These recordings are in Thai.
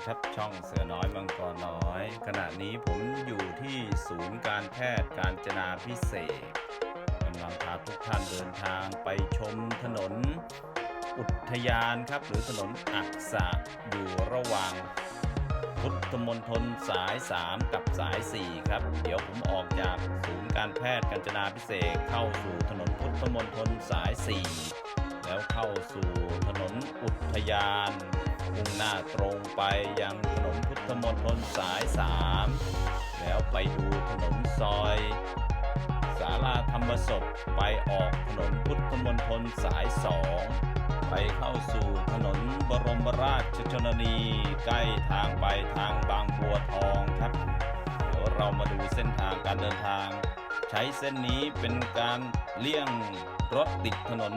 ดีครับช่องเสือน้อยมังกรน้อย ขณะนี้ผมอยู่ที่ศูนย์การแพทย์การจนาพิเศษกำลังพาทุกท่านเดินทางไปชมถนน อุทยานครับ หรือถนนอักษะอยู่ระหว่างพุทธมณฑลสาย 3 กับสาย 4 ครับ เดี๋ยวผมออกจากศูนย์การแพทย์กาญจนาพิเศษเข้าสู่ถนนพุทธมณฑลสาย 4 แล้วเข้าสู่ถนนอุทยานมุ่งหน้าตรงไปยังถนนพุทธมณฑลสาย 3 แล้วไปดูถนนซอยสาราธรรมศพไปออกถนนพุทธมณฑลสาย 2 ไปเข้าสู่ถนนบรมราชชนนี ใกล้ทางไปทางบางบัวทองครับเดี๋ยวเรามาดูเส้นทางการเดินทาง ใช้เส้นนี้เป็นการเลี่ยงรถติดถนน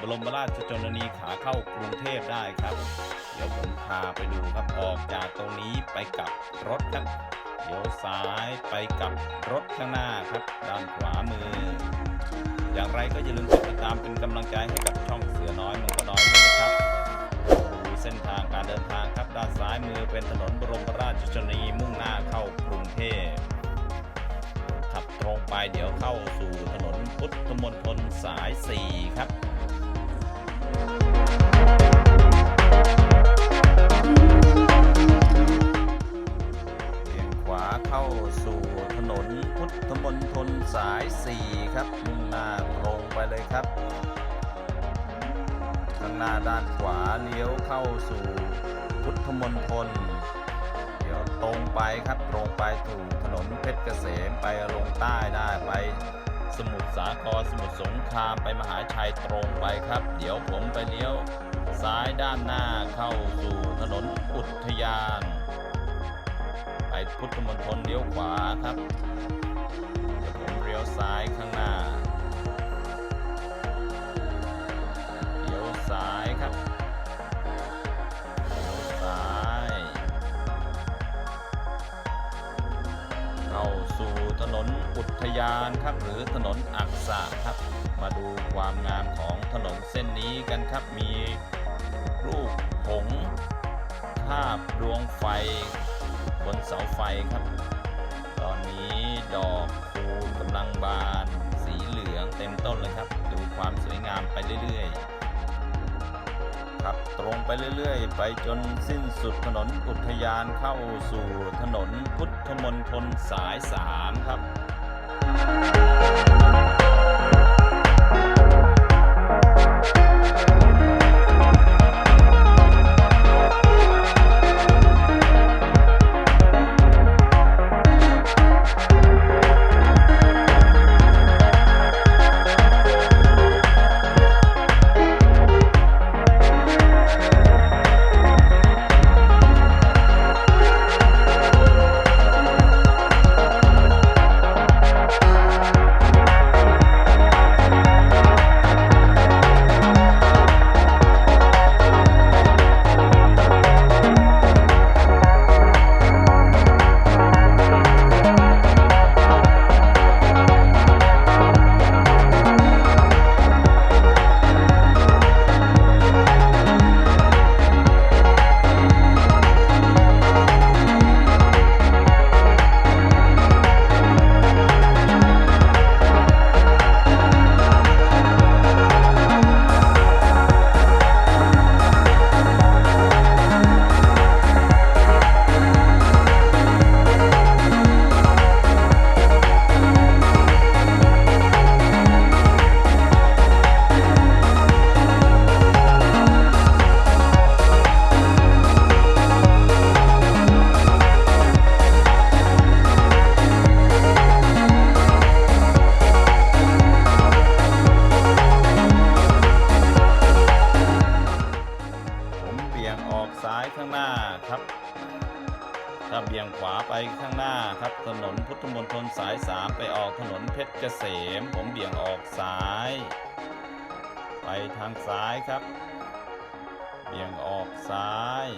บรมราชชนนีขาเข้ากรุงเทพได้ครับ เดี๋ยวผมพาไปดูครับออกจากตรงนี้ไปกับรถครับเดี๋ยวซ้ายไปกับรถข้างหน้าครับ ด้านขวามือ อย่างไรก็อย่าลืมกดติดตามเป็นกำลังใจให้กับช่องเสือน้อยมังกรน้อยด้วยนะครับดูเส้นทางการเดินทางครับด้านซ้ายมือเป็นถนนบรมราชชนนีมุ่งหน้าเข้ากรุงเทพขับตรงไปเดี๋ยวเข้าสู่ถนนพุทธมณฑลสาย 4 ครับ ด้านขวาเลี้ยวเข้าสู่พุทธมณฑลเดี๋ยวตรงไปครับตรงไปถูกถนนเพชรเกษมไปลงใต้ได้ไป สมุทรสาครสมุทรสงครามไปมหาชัยตรงไปครับ เดี๋ยวผมไปเลี้ยวซ้ายด้านหน้าเข้าสู่ถนนอุทยาน ไปพุทธมณฑลเลี้ยวขวาครับเดี๋ยวผมเลี้ยวซ้ายข้างหน้า เลี้ยวซ้าย นนอุทยานครับหรือถนนอักษะครับ มาดูความงามของถนนเส้นนี้กันครับมีรูปหงส์คาบดวงไฟ บนเสาไฟครับ ตอนนี้ดอกคูณกำลังบาน สีเหลืองเต็มต้นเลยครับ ดูความสวยงามไปเรื่อยๆขับตรงไปเรื่อยๆ ไปจนสิ้นสุดถนนอุทยานเข้าสู่ถนนพุท ธมนทนสาย 3 ครับ ซ้าย ไปทางซ้ายครับ เบี่ยงออกซ้าย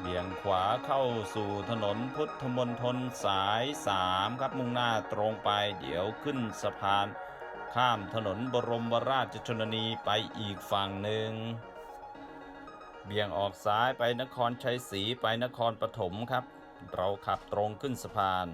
เบี่ยงขวาเข้าสู่ถนนพุทธมณฑลสาย3ครับมุ่งหน้าตรงไปเดี๋ยวขึ้นสะพาน ข้ามถนนบรมราชชนนีไปอีกฝั่งหนึ่งเบี่ยงออกซ้ายไปนครชัยศรีไปนครปฐมครับ เราขับตรงขึ้นสะพาน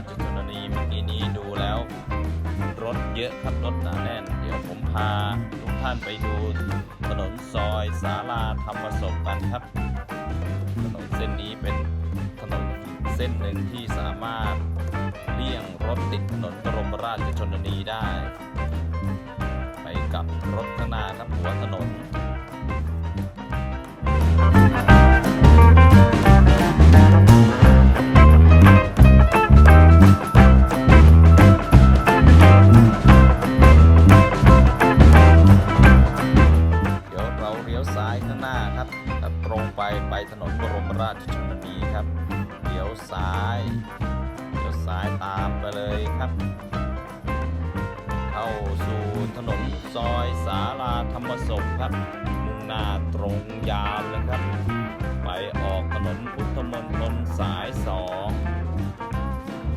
นบรมราชชนนีเมื่อกี้นี้ดูแล้ว รถเยอะครับรถหนาแน่น เดี๋ยวผมพาทุกท่านไปดูถนนซอยสาราธรรมศพกันครับ ถนนเส้นนี้เป็นถนนเส้นหนึ่งที่สามารถเลี่ยงรถติดถนนบรมราชชนนีได้ ไปกับรถข้างหน้าครับหัวถนนเดี๋ นนบรมราชชนนีครับเลี้ยวซ้ายเลี้ยวซ้ายตามไปเลยครับ เข้าสู่ถนนซอยสาราธรรมศพครับมุ่งหน้าตรงยาวเลยครับ ไปออกถนนพุทธมณฑลสายสอง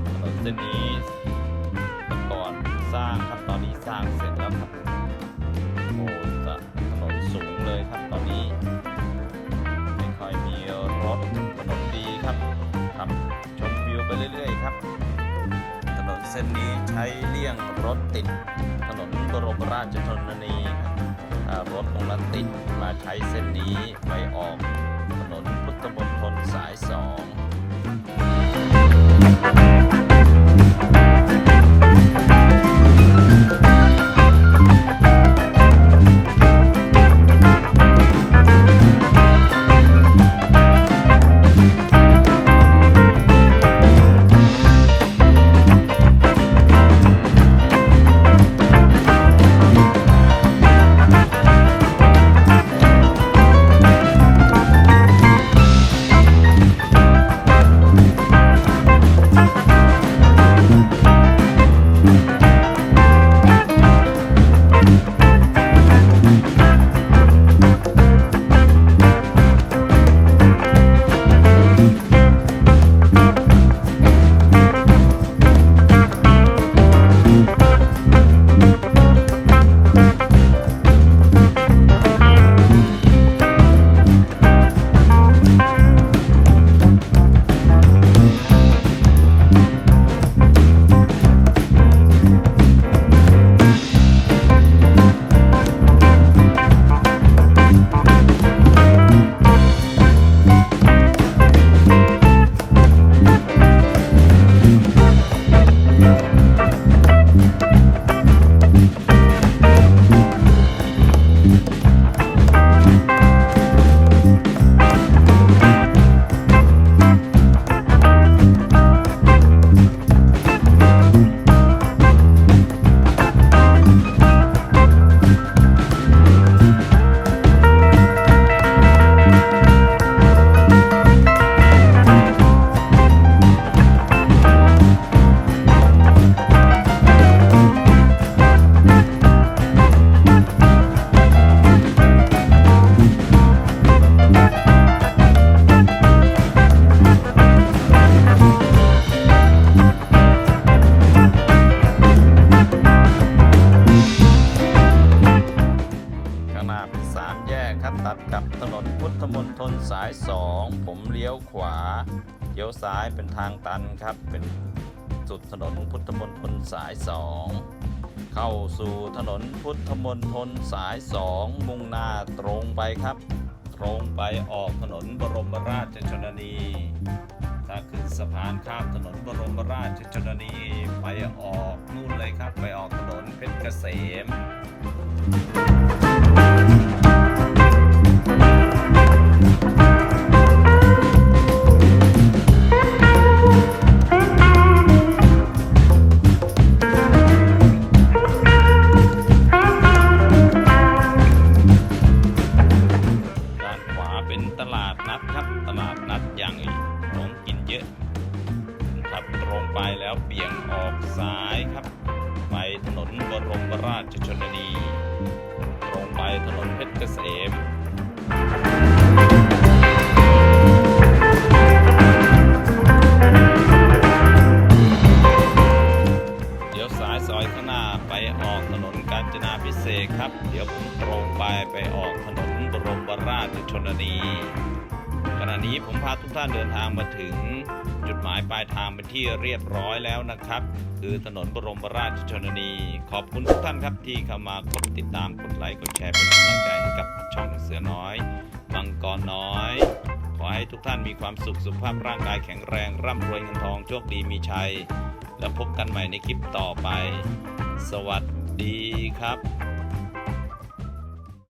ถนนเส้นนี้แต่ก่อนสร้างครับตอนนี้สร้างเสร็จแล้วครับ ส้นนี้ใช้เลี่ยงรถติด ถนนบรมราชชนนีครับถ้ารถตรงนั้นติดมาใช้เส้นนี้ไปออกถนน กับถนนพุทธมณฑลสายสองผมเลี้ยวขวาเลี้ยวซ้ายเป็นทางตันครับ เป็นสุดถนนพุทธมณฑลสายสองเข้าสู่ถนนพุทธมณฑลสายสองมุ่งหน้าตรงไปครับ ตรงไปออกถนนบรมราชชนนี ถ้าขึ้นสะพานข้ามถนนบรมราชชนนีไปออกนู่นเลยครับ ไปออกถนนเพชรเกษม เป็นที่เรียบร้อยแล้วนะครับ คือถนนบรมราชชนนี ขอบคุณทุกท่านครับที่เข้ามากดติดตามกดไลค์กดแชร์เป็นกำลังใจให้กับช่องเสือน้อยมังกรน้อย ขอให้ทุกท่านมีความสุขสุขภาพร่างกายแข็งแรงร่ำรวยเงินทองโชคดีมีชัย แล้วพบกันใหม่ในคลิปต่อไป สวัสดีครับ